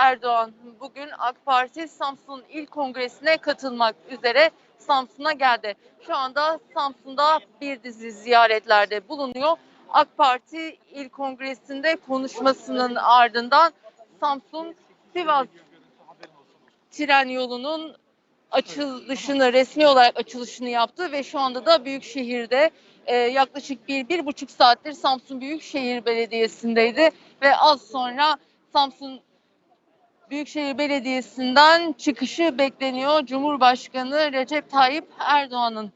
Erdoğan bugün AK Parti Samsun İl Kongresi'ne katılmak üzere Samsun'a geldi. Şu anda Samsun'da bir dizi ziyaretlerde bulunuyor. AK Parti İl Kongresi'nde konuşmasının ardından Samsun Sivas tren yolunun açılışını resmi olarak açılışını yaptı ve şu anda da Büyükşehir'de e, yaklaşık bir, bir buçuk saattir Samsun Büyükşehir Belediyesi'ndeydi ve az sonra Samsun Büyükşehir Belediyesi'nden çıkışı bekleniyor Cumhurbaşkanı Recep Tayyip Erdoğan'ın.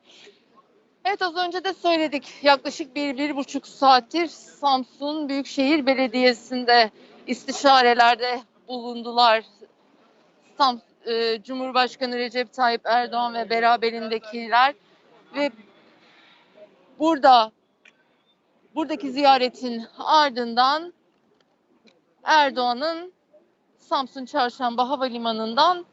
Evet az önce de söyledik yaklaşık bir, bir buçuk saattir Samsun Büyükşehir Belediyesi'nde istişarelerde bulundular. Sam, e, Cumhurbaşkanı Recep Tayyip Erdoğan ve beraberindekiler ve burada buradaki ziyaretin ardından Erdoğan'ın Samsun Çarşamba Havalimanı'ndan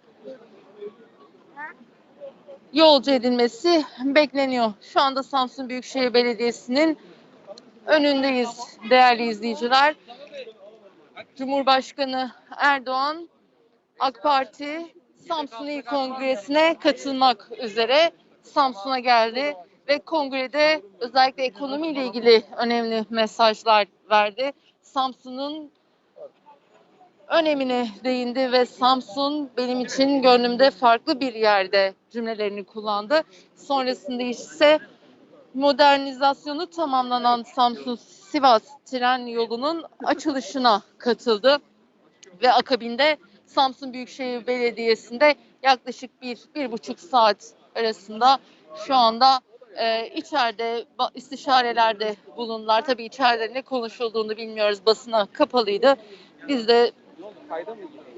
yolcu edilmesi bekleniyor. Şu anda Samsun Büyükşehir Belediyesi'nin önündeyiz değerli izleyiciler. Cumhurbaşkanı Erdoğan AK Parti Samsun İl Kongresi'ne katılmak üzere Samsun'a geldi ve kongrede özellikle ekonomiyle ilgili önemli mesajlar verdi. Samsun'un önemine değindi ve Samsun benim için gönlümde farklı bir yerde cümlelerini kullandı. Sonrasında ise modernizasyonu tamamlanan Samsun Sivas tren yolunun açılışına katıldı ve akabinde Samsun Büyükşehir Belediyesi'nde yaklaşık bir, bir buçuk saat arasında şu anda e, içeride istişarelerde bulundular. Tabii içeride ne konuşulduğunu bilmiyoruz. Basına kapalıydı. Biz de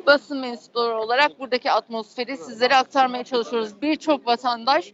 basın mensupları olarak buradaki atmosferi sizlere aktarmaya çalışıyoruz. Birçok vatandaş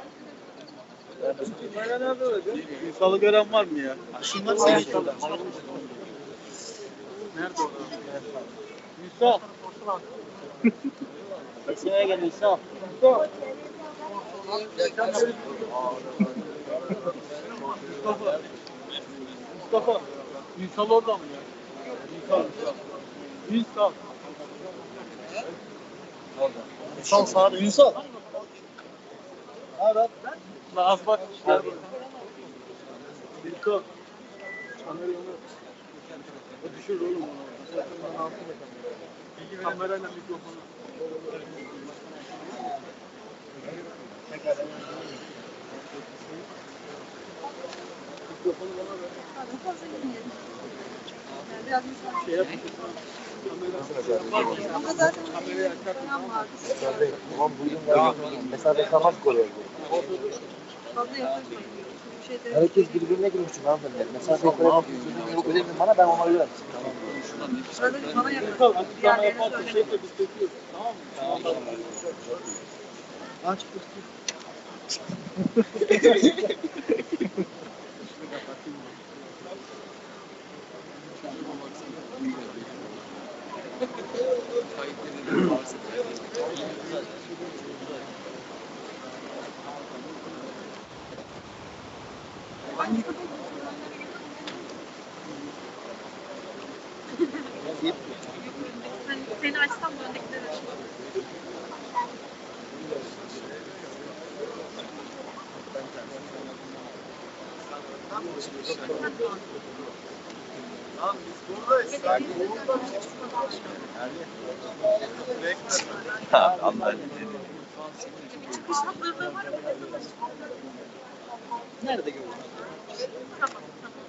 Ünsal'ı gören var mı ya? Şunlar seni Nerede o? Ünsal. Kesmeye gel Ünsal. Mustafa. Mustafa. Ünsal orada mı ya? Ünsal. Ünsal. Ünsal sağda. Ünsal. Haber? Az bak. işler böyle. Ünsal. Kamerayı onu o düşürür oğlum onu. Kamerayla mikrofonu. Mikrofonu bana ver. Biraz misafir- Şey yap. Ama zaten Kamerayı açar. Tamam buyurun. Mesafe kalmaz koruyor. Fazla yaklaşmayın. Bir şey de- Herkes birbirine girmiş çünkü hanımefendi. Mesafe koruyor. Yok ödemin bana ben ona göre. Arada bana yakın. Ünsal açıklama Diğerlerine yaparsın. söyle. Şey. Tamam mı? Tamam. Aç. Nerede gördün? Tamam, tamam.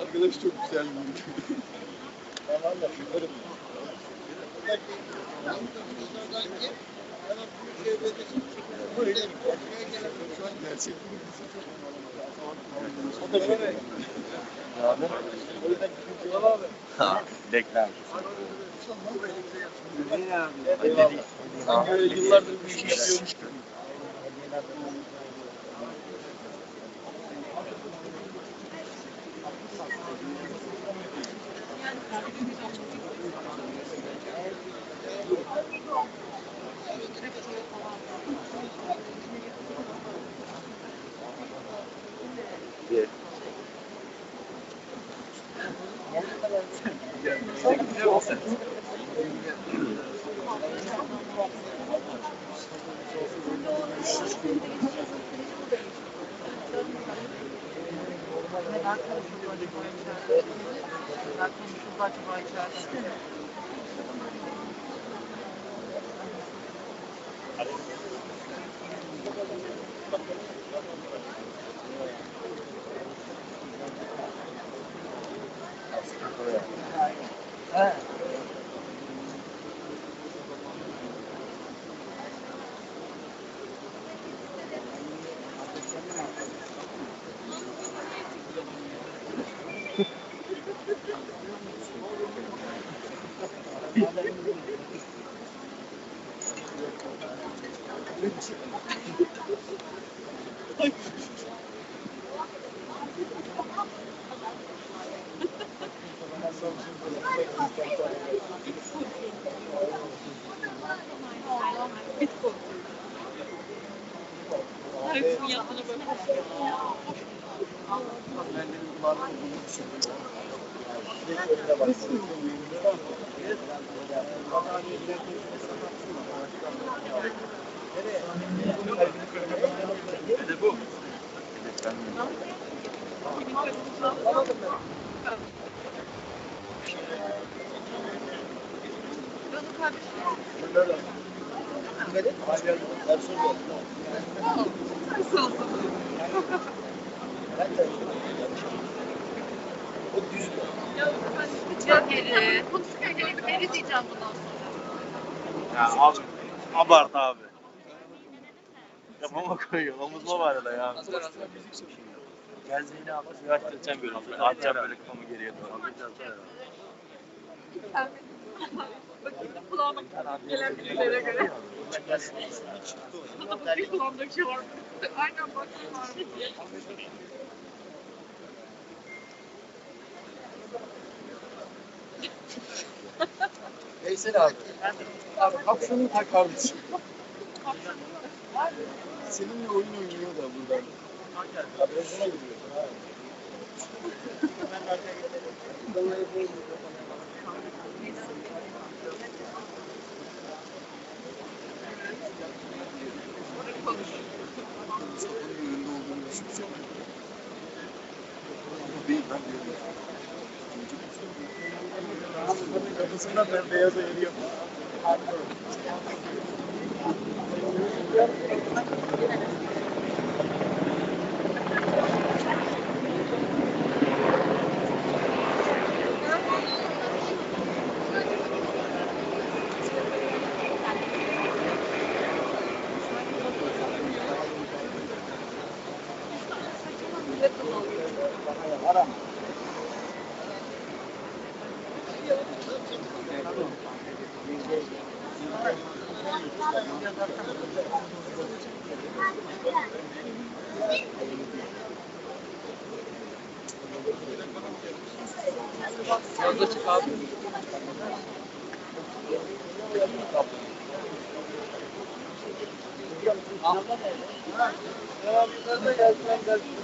Arkadaş çok güzel. Bekler. Böyle yıllardır bir şey yapıyormuş gibi. Bir. Ya geri. Konuşurken geri geri diyeceğim bundan sonra. Ya abi abart abi. Kafama koyuyor. Omuzuma var ya. Gel Zeyni abi. Suyu açtıracağım böyle. Atacağım böyle kafamı geriye doğru. Bakın kulağıma gelen bilgilere göre. Adamın bir kulağında bir şey var. Aynen baktım var. Veysel abi. Abi kapşonu tak kardeşim. Seninle oyun oynuyor da buradan. kafasında ben beyaz eğri yapıyorum. Onun önünde olduğunu düşünsene. Değil ben diyorum. Kafasından ben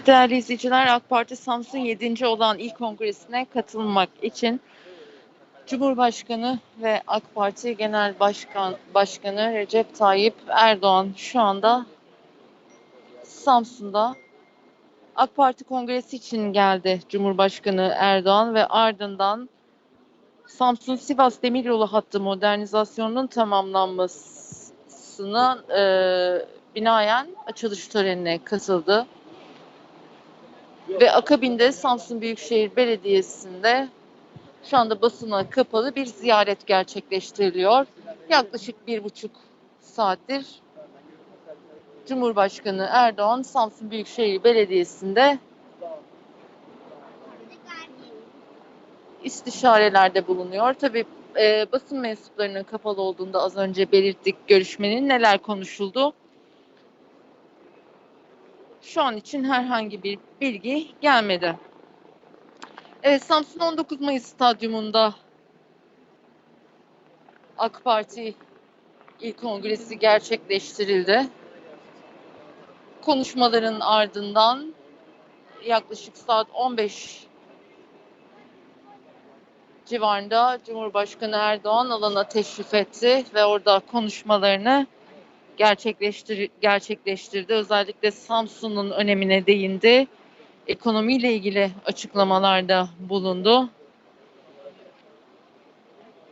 Evet değerli izleyiciler AK Parti Samsun 7. olan il kongresine katılmak için Cumhurbaşkanı ve AK Parti Genel Başkan Başkanı Recep Tayyip Erdoğan şu anda Samsun'da AK Parti kongresi için geldi Cumhurbaşkanı Erdoğan ve ardından Samsun Sivas Demiryolu hattı modernizasyonunun tamamlanmasına e, binaen açılış törenine katıldı. Ve akabinde Samsun Büyükşehir Belediyesi'nde şu anda basına kapalı bir ziyaret gerçekleştiriliyor. Yaklaşık bir buçuk saattir Cumhurbaşkanı Erdoğan Samsun Büyükşehir Belediyesi'nde istişarelerde bulunuyor. Tabii e, basın mensuplarının kapalı olduğunda az önce belirttik görüşmenin neler konuşuldu. Şu an için herhangi bir bilgi gelmedi. Evet Samsun 19 Mayıs Stadyumunda AK Parti İl Kongresi gerçekleştirildi. Konuşmaların ardından yaklaşık saat 15 civarında Cumhurbaşkanı Erdoğan alana teşrif etti ve orada konuşmalarını gerçekleştir gerçekleştirdi. Özellikle Samsun'un önemine değindi. Ekonomiyle ilgili açıklamalarda bulundu.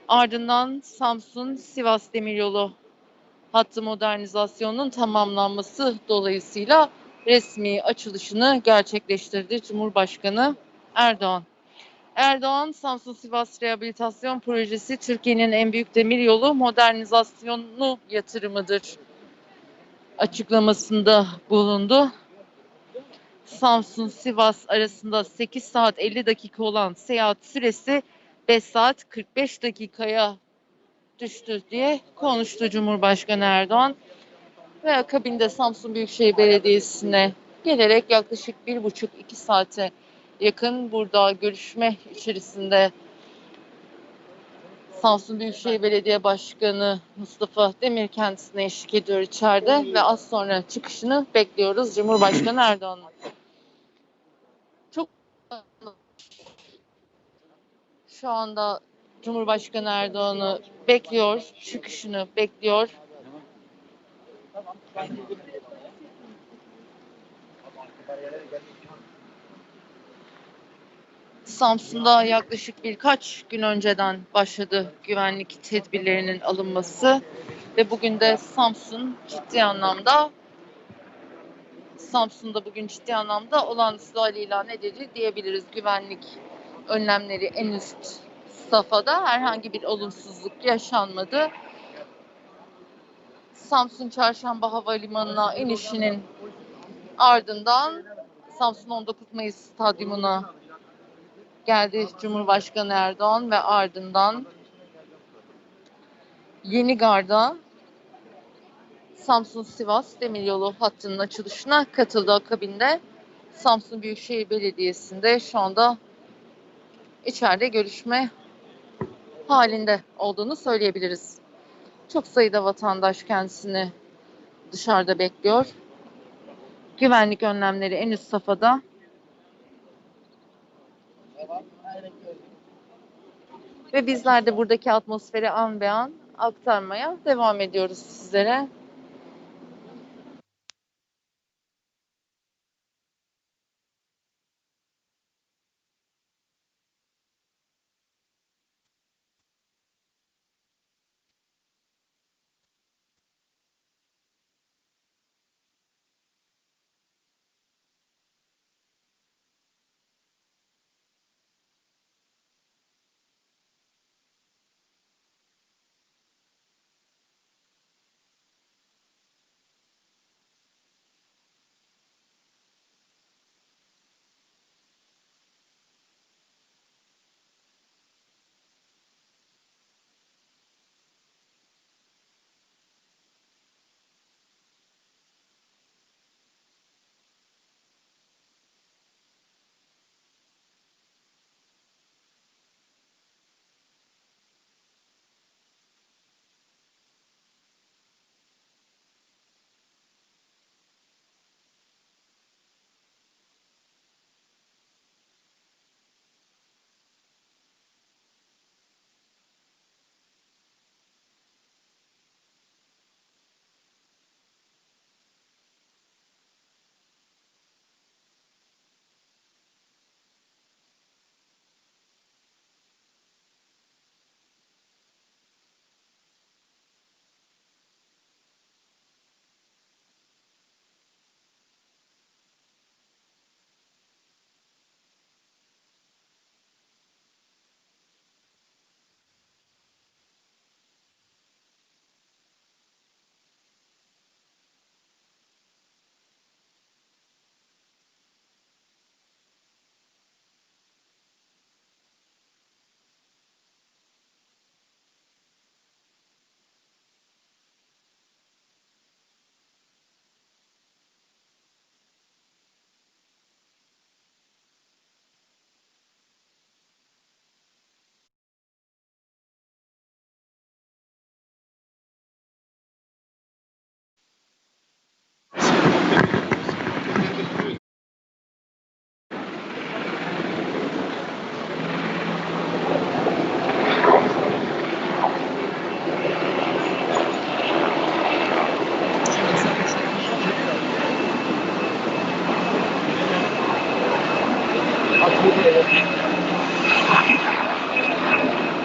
Ardından Samsun Sivas Demiryolu hattı modernizasyonunun tamamlanması dolayısıyla resmi açılışını gerçekleştirdi Cumhurbaşkanı Erdoğan. Erdoğan, Samsun Sivas Rehabilitasyon Projesi Türkiye'nin en büyük demiryolu modernizasyonu yatırımıdır açıklamasında bulundu. Samsun Sivas arasında 8 saat 50 dakika olan seyahat süresi 5 saat 45 dakikaya düştü diye konuştu Cumhurbaşkanı Erdoğan. Ve akabinde Samsun Büyükşehir Belediyesi'ne gelerek yaklaşık bir buçuk iki saate yakın burada görüşme içerisinde Samsun Büyükşehir Belediye Başkanı Mustafa Demir kendisine eşlik ediyor içeride ve az sonra çıkışını bekliyoruz Cumhurbaşkanı Erdoğan'ın. Çok şu anda Cumhurbaşkanı Erdoğan'ı bekliyor, çıkışını bekliyor. Samsun'da yaklaşık birkaç gün önceden başladı güvenlik tedbirlerinin alınması ve bugün de Samsun ciddi anlamda Samsun'da bugün ciddi anlamda olağanüstü hal ilan edildi diyebiliriz. Güvenlik önlemleri en üst safhada herhangi bir olumsuzluk yaşanmadı. Samsun Çarşamba Havalimanı'na inişinin ardından Samsun 19 Mayıs Stadyumuna geldi Cumhurbaşkanı Erdoğan ve ardından Yeni Garda Samsun Sivas Demiryolu hattının açılışına katıldı akabinde. Samsun Büyükşehir Belediyesi'nde şu anda içeride görüşme halinde olduğunu söyleyebiliriz. Çok sayıda vatandaş kendisini dışarıda bekliyor. Güvenlik önlemleri en üst safhada. Ve bizler de buradaki atmosferi an be an aktarmaya devam ediyoruz sizlere.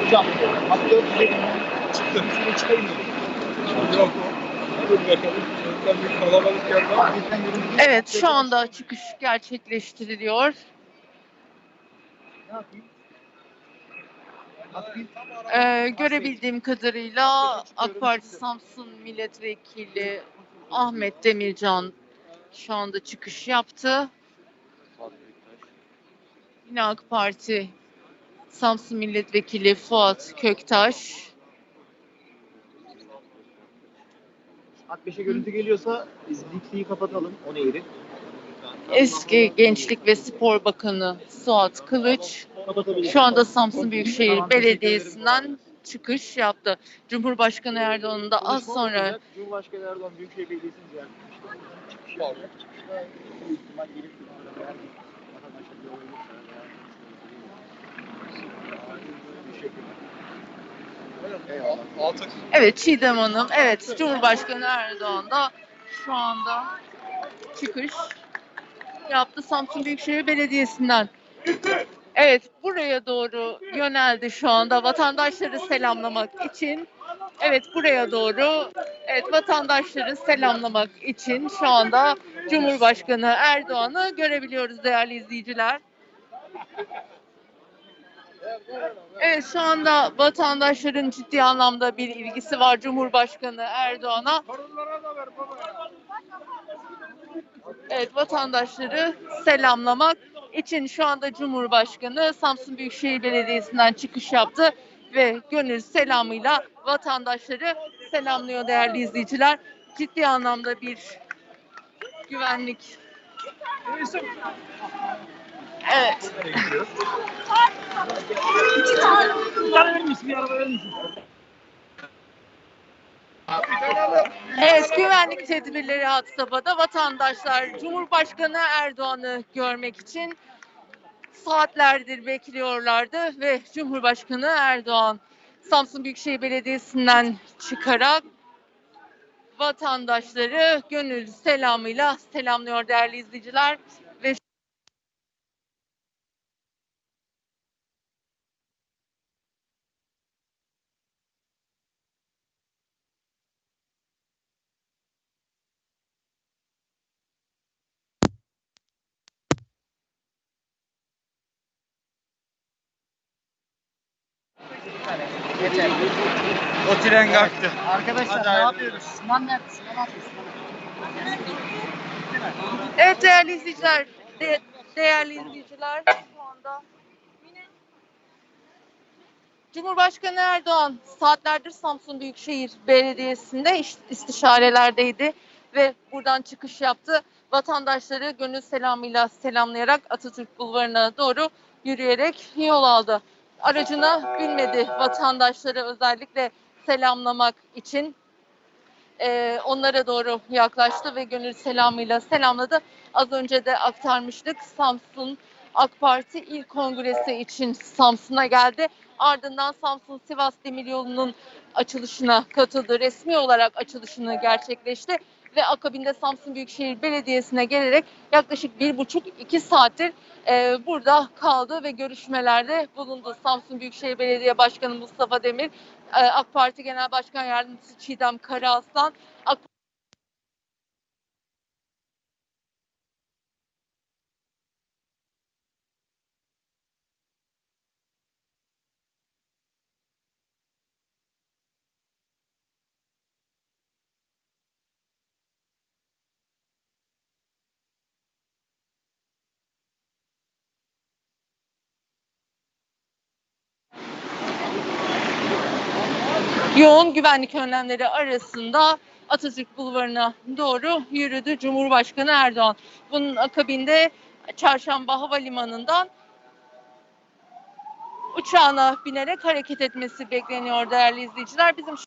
Hocam, hatta. Çıktı. Yok. Evet şu anda çıkış gerçekleştiriliyor. Ee, görebildiğim kadarıyla AK Parti Samsun Milletvekili Ahmet Demircan şu anda çıkış yaptı. Yine AK Parti Samsun Milletvekili Fuat Köktaş. Saat 5'e görüntü geliyorsa biz Dixie'yi kapatalım. O neydi? Eski Gençlik ve Spor Bakanı Suat Kılıç şu anda Samsun Büyükşehir Belediyesi'nden çıkış yaptı. Cumhurbaşkanı Erdoğan'ın da az sonra. Cumhurbaşkanı Erdoğan Büyükşehir Belediyesi'ni ziyaret etmişti. Çıkış yapacak. Çıkışta büyük ihtimal gelip Evet Çiğdem Hanım, evet Cumhurbaşkanı Erdoğan da şu anda çıkış yaptı Samsun Büyükşehir Belediyesi'nden. Evet buraya doğru yöneldi şu anda vatandaşları selamlamak için. Evet buraya doğru evet vatandaşları selamlamak için şu anda Cumhurbaşkanı Erdoğan'ı görebiliyoruz değerli izleyiciler. Evet şu anda vatandaşların ciddi anlamda bir ilgisi var Cumhurbaşkanı Erdoğan'a. Evet vatandaşları selamlamak için şu anda Cumhurbaşkanı Samsun Büyükşehir Belediyesi'nden çıkış yaptı ve gönül selamıyla vatandaşları selamlıyor değerli izleyiciler. Ciddi anlamda bir güvenlik. Evet. Evet, güvenlik tedbirleri had safhada vatandaşlar Cumhurbaşkanı Erdoğan'ı görmek için saatlerdir bekliyorlardı ve Cumhurbaşkanı Erdoğan Samsun Büyükşehir Belediyesi'nden çıkarak vatandaşları gönül selamıyla selamlıyor değerli izleyiciler ve Yeter. O tren kalktı. Arkadaşlar Hadi ne hayırlı yapıyoruz? Sinan nerede? Sinan ne yapıyorsun? Evet değerli izleyiciler, de- değerli izleyiciler şu anda Cumhurbaşkanı Erdoğan saatlerdir Samsun Büyükşehir Belediyesi'nde iş- istişarelerdeydi ve buradan çıkış yaptı. Vatandaşları gönül selamıyla selamlayarak Atatürk Bulvarı'na doğru yürüyerek yol aldı. Aracına binmedi vatandaşları özellikle selamlamak için e, onlara doğru yaklaştı ve gönül selamıyla selamladı. Az önce de aktarmıştık Samsun AK Parti İl Kongresi için Samsun'a geldi. Ardından Samsun Sivas Demiryolu'nun açılışına katıldı. Resmi olarak açılışını gerçekleşti ve akabinde Samsun Büyükşehir Belediyesi'ne gelerek yaklaşık bir buçuk iki saattir e, burada kaldı ve görüşmelerde bulundu. Samsun Büyükşehir Belediye Başkanı Mustafa Demir, e, AK Parti Genel Başkan Yardımcısı Çiğdem Karaaslan, AK yoğun güvenlik önlemleri arasında Atatürk Bulvarı'na doğru yürüdü Cumhurbaşkanı Erdoğan. Bunun akabinde Çarşamba Havalimanı'ndan uçağına binerek hareket etmesi bekleniyor değerli izleyiciler. Bizim